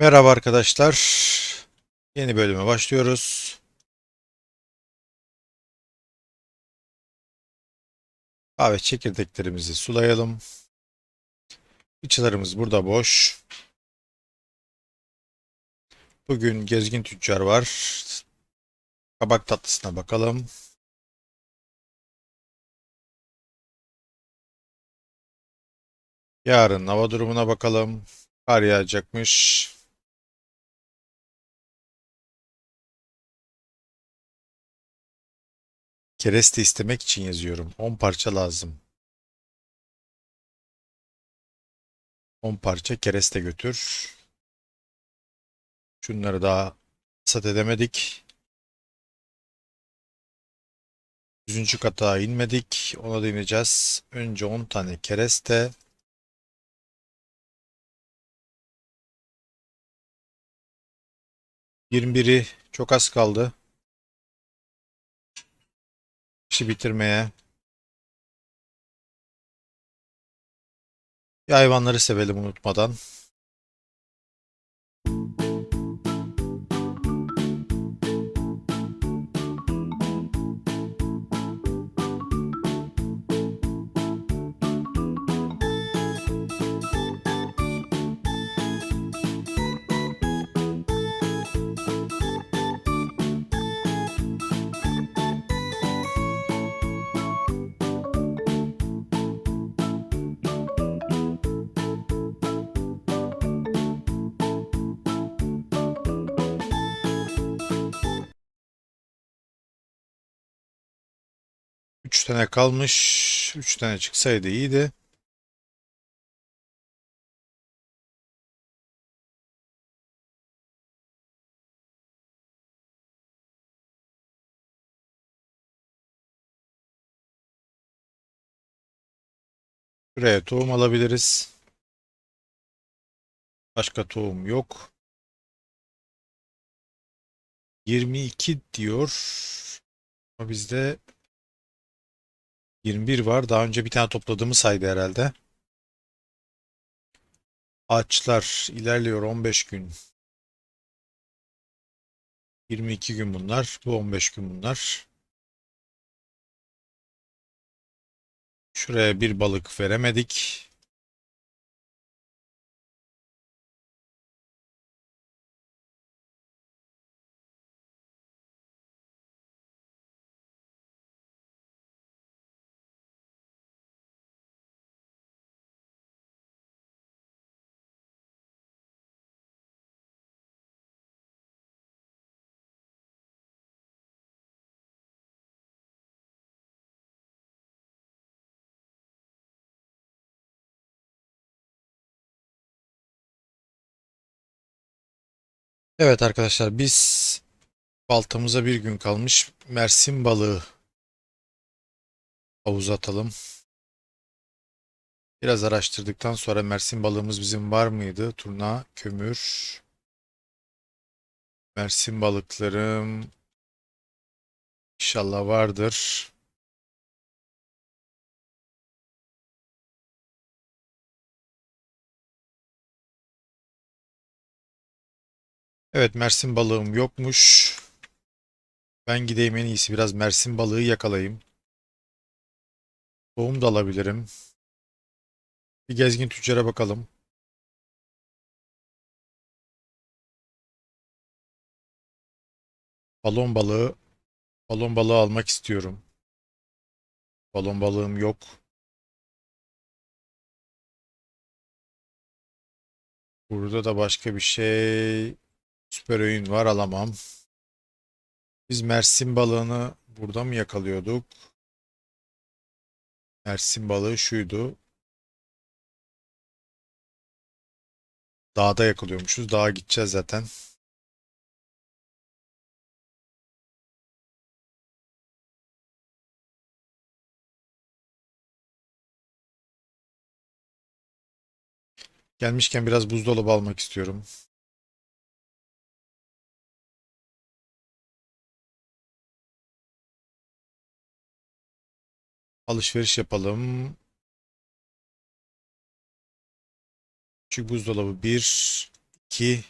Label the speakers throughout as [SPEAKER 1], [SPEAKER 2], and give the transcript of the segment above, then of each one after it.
[SPEAKER 1] Merhaba arkadaşlar. Yeni bölüme başlıyoruz. Kahve çekirdeklerimizi sulayalım. Fıçılarımız burada boş. Bugün gezgin tüccar var. Kabak tatlısına bakalım. Yarın hava durumuna bakalım. Kar yağacakmış. Kereste istemek için yazıyorum. 10 parça lazım. 10 parça kereste götür. Şunları daha sat edemedik. 100. kata inmedik. Ona da ineceğiz. Önce 10 tane kereste. Yirmi biri çok az kaldı. İşi bitirmeye. Bir hayvanları sevelim unutmadan. Üç tane kalmış. Üç tane çıksaydı iyiydi. Buraya tohum alabiliriz. Başka tohum yok. 22 diyor. Ama bizde 21 var. Daha önce bir tane topladığımı saydı herhalde. Ağaçlar ilerliyor 15 gün. 22 gün bunlar. Bu 15 gün bunlar. Şuraya bir balık veremedik. Evet arkadaşlar biz baltamıza bir gün kalmış Mersin balığı havuza atalım. Biraz araştırdıktan sonra Mersin balığımız bizim var mıydı? Turna, kömür. Mersin balıklarım inşallah vardır. Evet Mersin balığım yokmuş. Ben gideyim en iyisi biraz Mersin balığı yakalayayım. Tohum da alabilirim. Bir gezgin tüccara bakalım. Balon balığı. Balon balığı almak istiyorum. Balon balığım yok. Burada da başka bir şey. Süper öğün var alamam. Biz Mersin balığını burada mı yakalıyorduk? Mersin balığı şuydu. Dağda yakalıyormuşuz. Dağa gideceğiz zaten. Gelmişken biraz buzdolabı almak istiyorum. Alışveriş yapalım. Küçük buzdolabı 1, 2,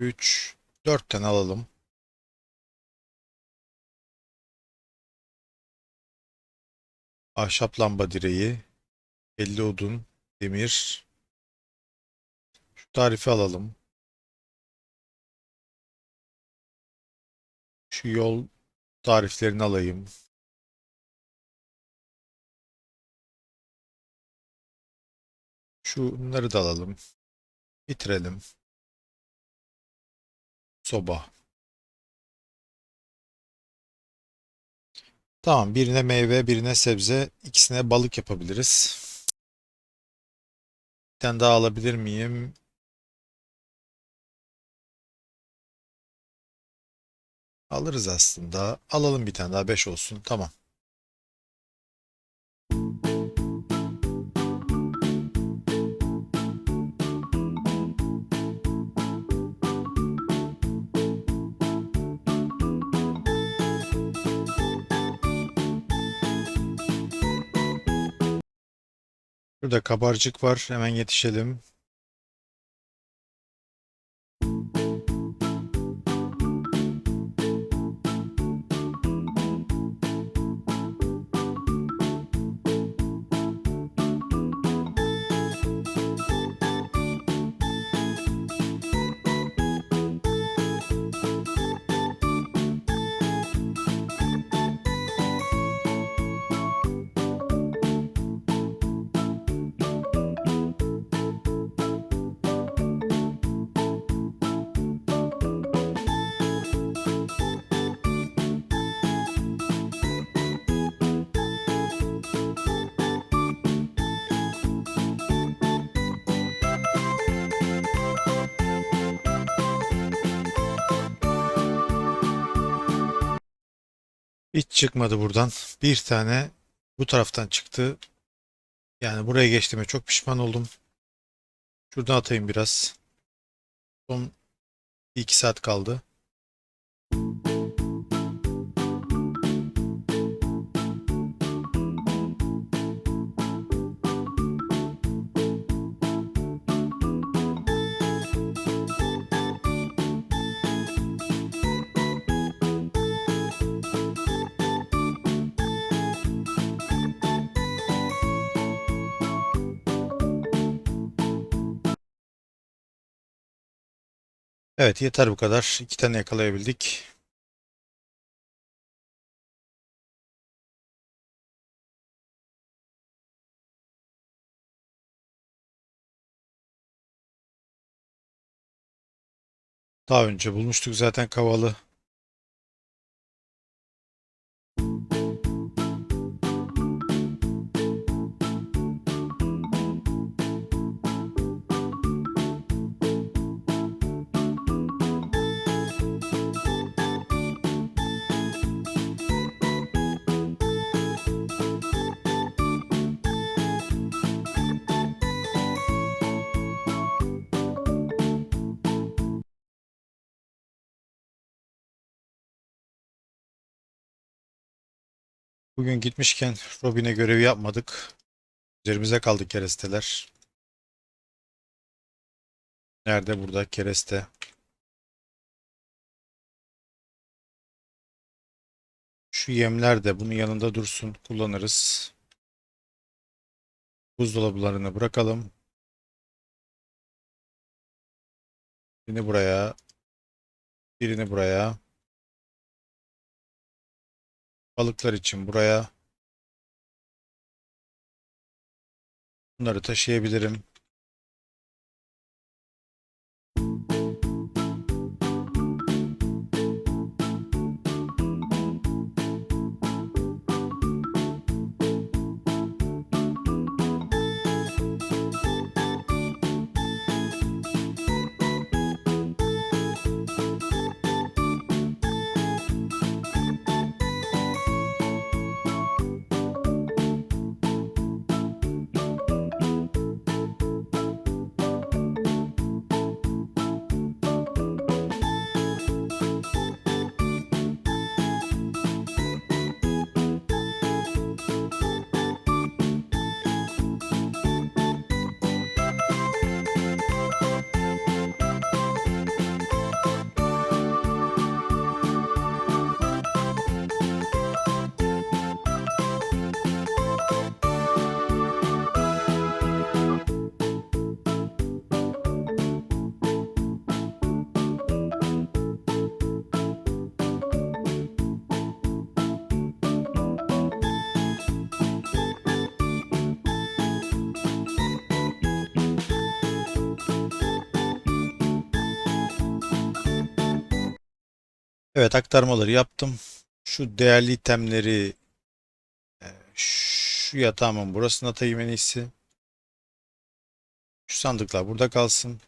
[SPEAKER 1] 3, 4 tane alalım. Ahşap lamba direği, 50 odun, demir. Şu tarifi alalım. Şu yol tariflerini alayım. Şunları da alalım. Bitirelim. Soba. Tamam, birine meyve, birine sebze, ikisine balık yapabiliriz. Bir tane daha alabilir miyim? Alırız aslında. Alalım bir tane daha 5 olsun. Tamam. Burada kabarcık var. Hemen yetişelim. Çıkmadı buradan. Bir tane bu taraftan çıktı. Yani buraya geçtiğime çok pişman oldum. Şuradan atayım biraz. Son 2 saat kaldı. Evet yeter bu kadar. İki tane yakalayabildik. Daha önce bulmuştuk zaten kavalı. Bugün gitmişken Robin'e görevi yapmadık. Üzerimize kaldı keresteler. Nerede? Burada kereste. Şu yemler de bunun yanında dursun. Kullanırız. Buzdolaplarını bırakalım. Birini buraya. Birini buraya. Balıklar için buraya. Bunları taşıyabilirim. Evet aktarmaları yaptım. Şu değerli itemleri e, şu yatağımın burasına atayım en iyisi. Şu sandıklar burada kalsın.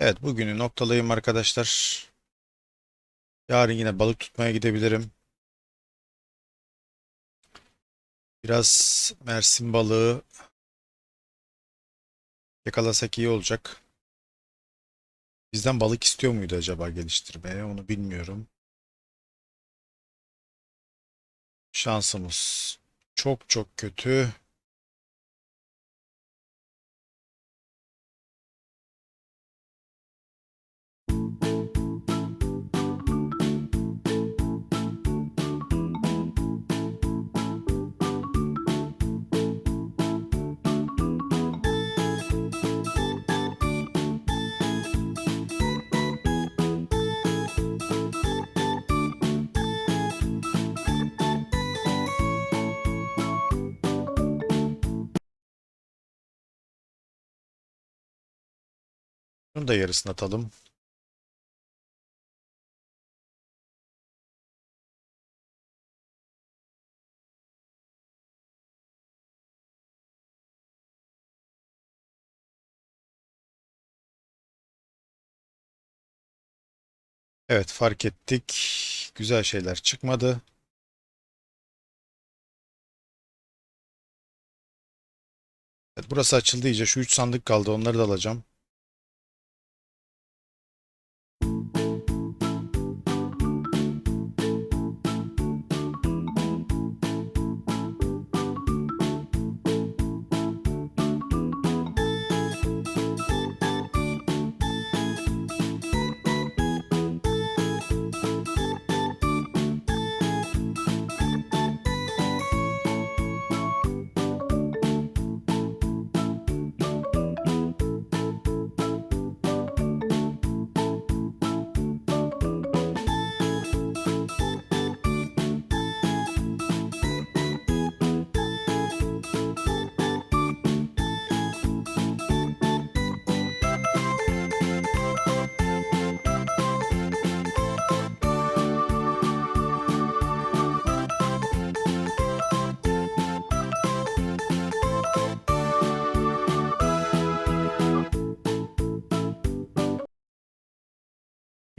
[SPEAKER 1] Evet bugünü noktalayayım arkadaşlar. Yarın yine balık tutmaya gidebilirim. Biraz Mersin balığı yakalasak iyi olacak. Bizden balık istiyor muydu acaba geliştirmeye? Onu bilmiyorum. Şansımız çok çok kötü. Bunu da yarısını atalım. Evet fark ettik. Güzel şeyler çıkmadı. Evet, burası açıldı iyice. Şu 3 sandık kaldı. Onları da alacağım.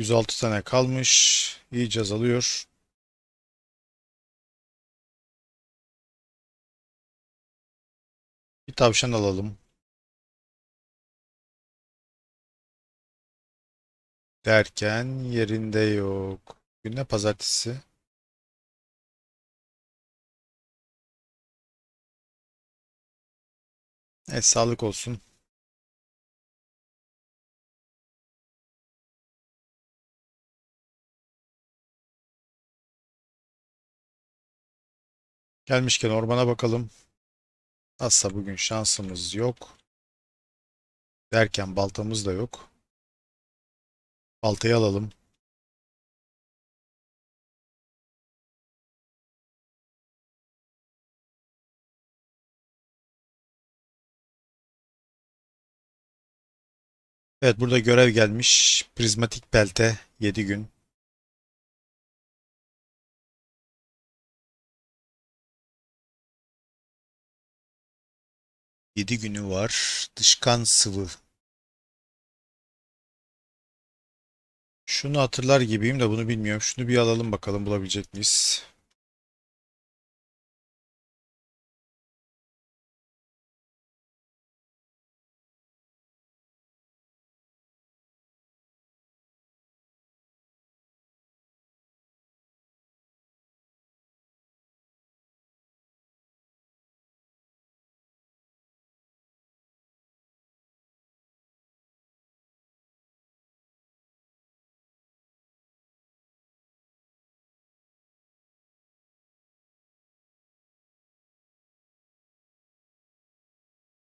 [SPEAKER 1] %106 tane kalmış. İyice azalıyor. Bir tavşan alalım. Derken yerinde yok. Günde pazartesi. Evet sağlık olsun. Gelmişken ormana bakalım. Asla bugün şansımız yok. Derken baltamız da yok. Baltayı alalım. Evet burada görev gelmiş. Prizmatik belte 7 gün. Yedi günü var. Dışkan sıvı. Şunu hatırlar gibiyim de bunu bilmiyorum. Şunu bir alalım bakalım bulabilecek miyiz?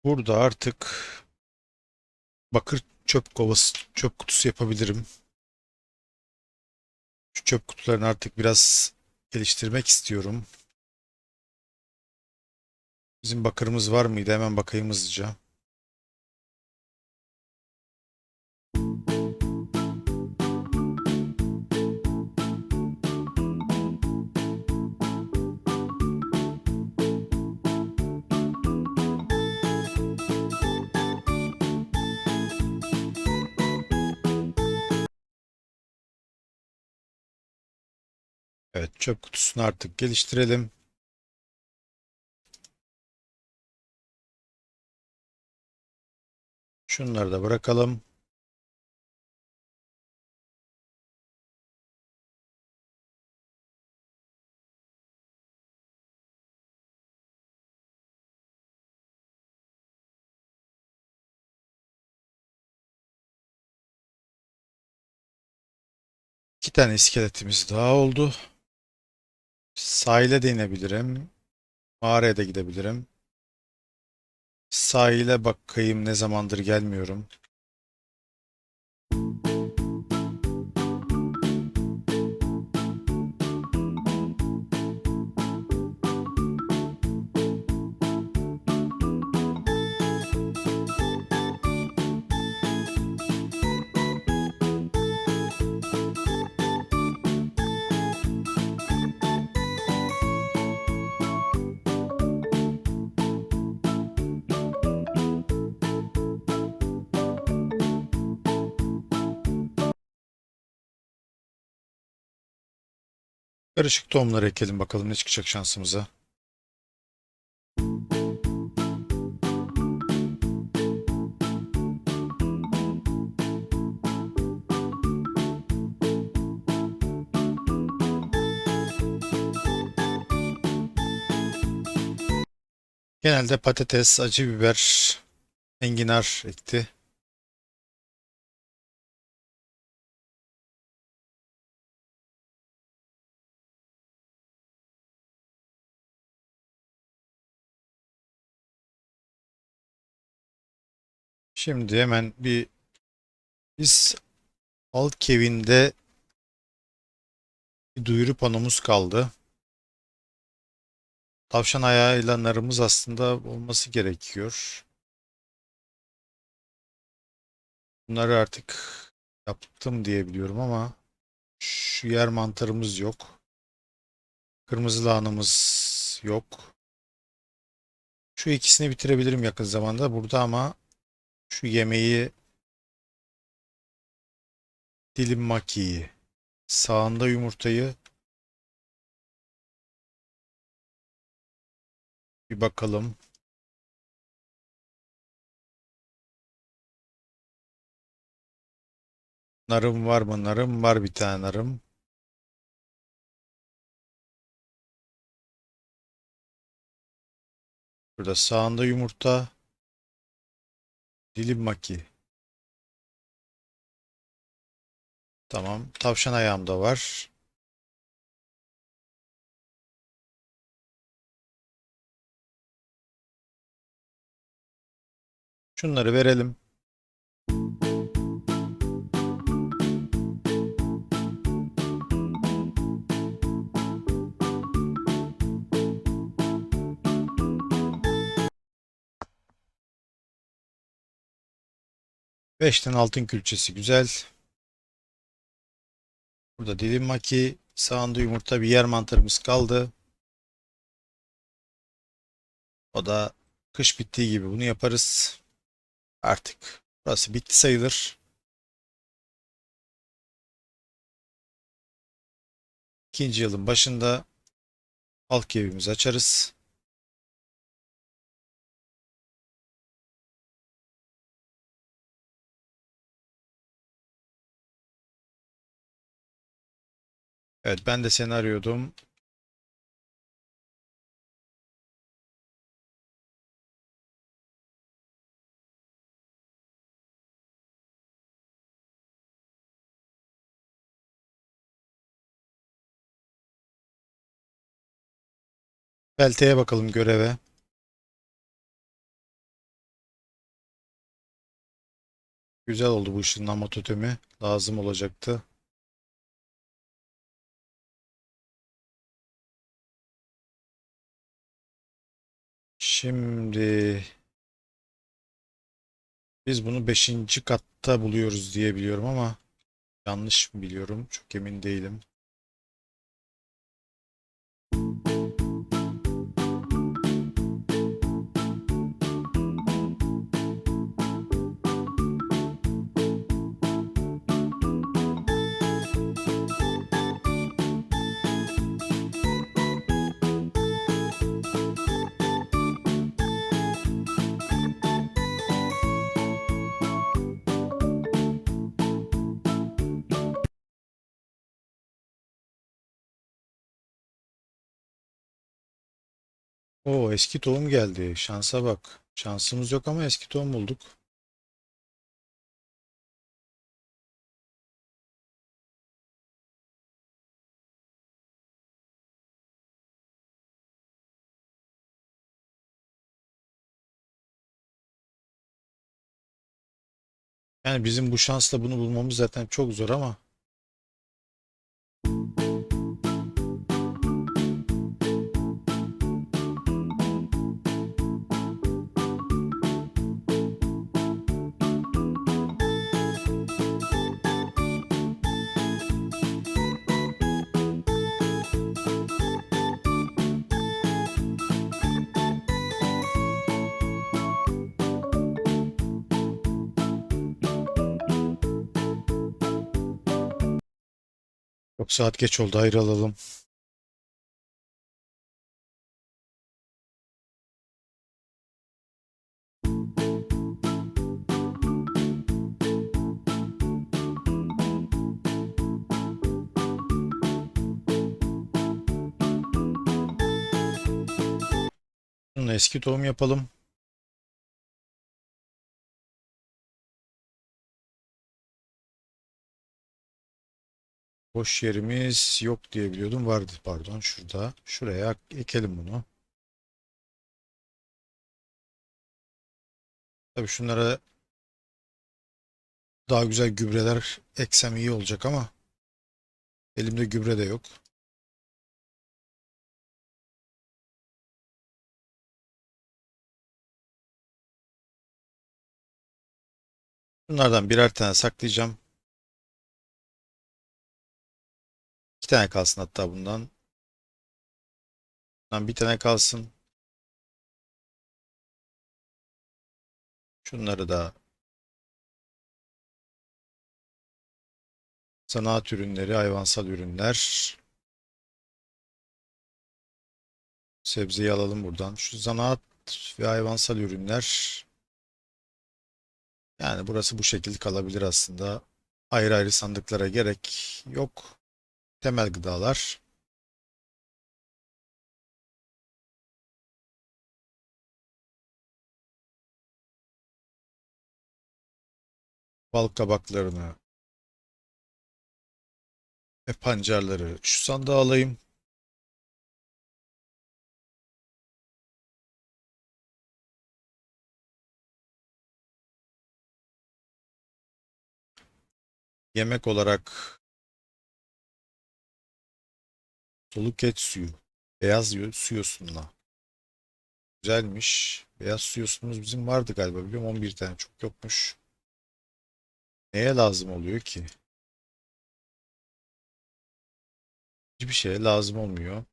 [SPEAKER 1] Burada artık bakır çöp kovası, çöp kutusu yapabilirim. Şu çöp kutularını artık biraz geliştirmek istiyorum. Bizim bakırımız var mıydı? Hemen bakayım hızlıca. Evet çöp kutusunu artık geliştirelim. Şunları da bırakalım. İki tane iskeletimiz daha oldu. Sahile de inebilirim. Mağaraya da gidebilirim. Sahile bakayım ne zamandır gelmiyorum. Karışık tohumları ekelim bakalım ne çıkacak şansımıza. Genelde patates, acı biber, enginar ekti. Şimdi hemen bir biz alt kevinde bir duyuru panomuz kaldı. Tavşan ayağıyla narımız aslında olması gerekiyor. Bunları artık yaptım diye biliyorum ama şu yer mantarımız yok. Kırmızı lahanamız yok. Şu ikisini bitirebilirim yakın zamanda. Burada ama şu yemeği dilim makiyi sağında yumurtayı bir bakalım. Narım var mı? Narım var bir tane narım. Burada sağında yumurta. Dilim maki. Tamam. Tavşan ayağım da var. Şunları verelim. Beşten altın külçesi güzel. Burada dilim maki, sağında yumurta bir yer mantarımız kaldı. O da kış bittiği gibi bunu yaparız. Artık burası bitti sayılır. İkinci yılın başında halk evimizi açarız. Evet ben de seni arıyordum. Pelteye bakalım göreve. Güzel oldu bu ışınlanma totemi. Lazım olacaktı. Şimdi biz bunu 5. katta buluyoruz diye biliyorum ama yanlış mı biliyorum? Çok emin değilim. Oo eski tohum geldi. Şansa bak. Şansımız yok ama eski tohum bulduk. Yani bizim bu şansla bunu bulmamız zaten çok zor ama çok saat geç oldu ayrılalım. Eski tohum yapalım. Boş yerimiz yok diye biliyordum. Vardı pardon şurada. Şuraya ekelim bunu. Tabii şunlara daha güzel gübreler eksem iyi olacak ama elimde gübre de yok. Bunlardan birer tane saklayacağım. İki tane kalsın hatta bundan. Bundan bir tane kalsın. Şunları da Zanaat ürünleri, hayvansal ürünler. Sebzeyi alalım buradan. Şu zanaat ve hayvansal ürünler. Yani burası bu şekilde kalabilir aslında. Ayrı ayrı sandıklara gerek yok. Temel gıdalar. Bal kabaklarını ve pancarları şu sandığa alayım. Yemek olarak soluk et suyu. Beyaz su yosunla. Güzelmiş. Beyaz su yosunumuz bizim vardı galiba biliyorum 11 tane çok yokmuş. Neye lazım oluyor ki? Hiçbir şeye lazım olmuyor.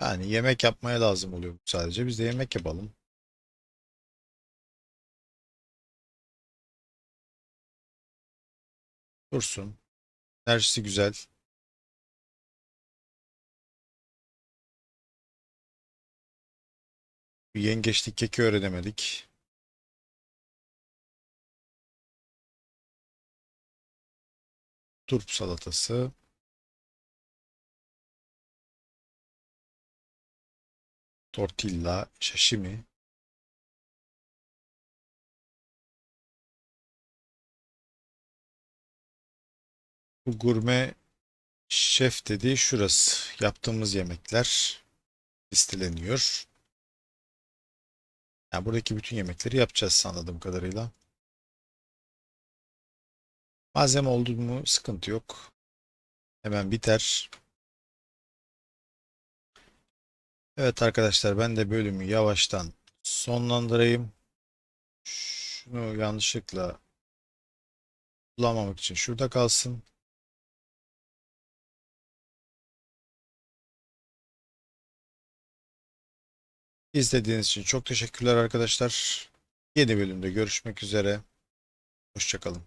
[SPEAKER 1] Yani yemek yapmaya lazım oluyor sadece. Biz de yemek yapalım. Dursun. Enerjisi güzel. Yengeçlik keki öğrenemedik. Turp salatası. Tortilla, sashimi. Bu gurme şef dediği şurası. Yaptığımız yemekler listeleniyor. Yani buradaki bütün yemekleri yapacağız anladığım kadarıyla. Malzeme oldu mu sıkıntı yok. Hemen biter. Evet arkadaşlar ben de bölümü yavaştan sonlandırayım. Şunu yanlışlıkla kullanmamak için şurada kalsın. İzlediğiniz için çok teşekkürler arkadaşlar. Yeni bölümde görüşmek üzere. Hoşçakalın.